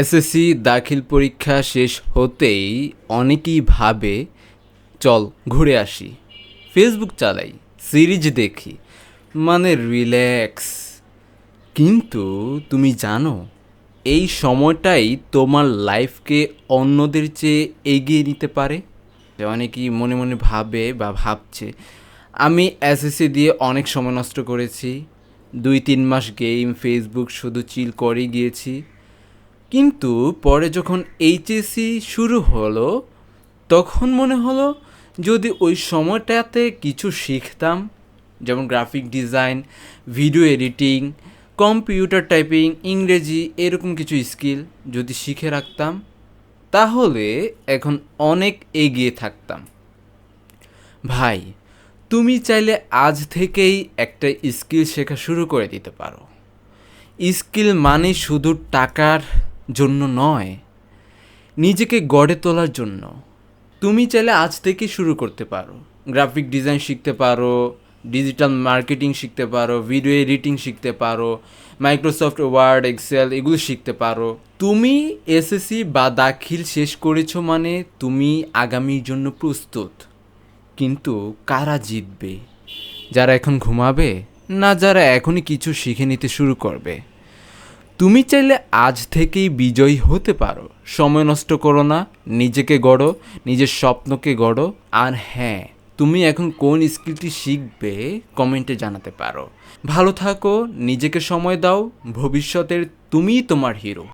SSC দাখিল পরীক্ষা শেষ হতেই অনেকেই ভাবে, চল ঘুরে আসি। ফেসবুক চালাই, সিরিজ দেখি মানে রিল্যাক্স কিন্তু তুমি জানো, এই সময়টাই তোমার লাইফকে অন্যদের চেয়ে এগিয়ে নিতে পারে? অনেকেই মনে মনে ভাবে বা ভাবছে, আমি এসএসসি দিয়ে অনেক সময় নষ্ট করেছি। দুই তিন মাস গেম ফেসবুক শুধু চিল করে গিয়েছি। কিন্তু পরে যখন এইচএসসি শুরু হলো, তখন মনে হলো যদি ওই সময়টাতে কিছু শিখতাম, যেমন graphic design video editing computer typing ইংরেজি, এরকম কিছু স্কিল যদি শিখে রাখতাম, তাহলে এখন অনেক এগিয়ে থাকতাম। ভাই, তুমি চাইলে আজ থেকেই একটা স্কিল শেখা শুরু করে দিতে পারো। স্কিল মানে শুধু টাকার জন্য নয়, নিজেকে গড়ে তোলার জন্য। তুমি চাইলে আজ থেকে শুরু করতে পারো। গ্রাফিক ডিজাইন শিখতে পারো, ডিজিটাল মার্কেটিং শিখতে পারো, ভিডিও এডিটিং শিখতে পারো, মাইক্রোসফট ওয়ার্ড, এক্সেল এগুলো শিখতে পারো। তুমি এসএসসি বা দাখিল শেষ করেছ মানে তুমি আগামীর জন্য প্রস্তুত। কিন্তু কারা জিতবে? যারা এখন ঘুমাবে, না যারা এখনই কিছু শিখে নিতে শুরু করবে? তুমি চাইলে আজ থেকেই বিজয়ী হতে পারো। সময় নষ্ট করো না, নিজেকে গড়ো, নিজের স্বপ্নকে গড়ো। আর হ্যাঁ তুমি এখন কোন স্কিলটি শিখবে কমেন্টে জানাতে পারো। ভালো থাকো, নিজেকে সময় দাও, ভবিষ্যতের তুমিই তোমার হিরো।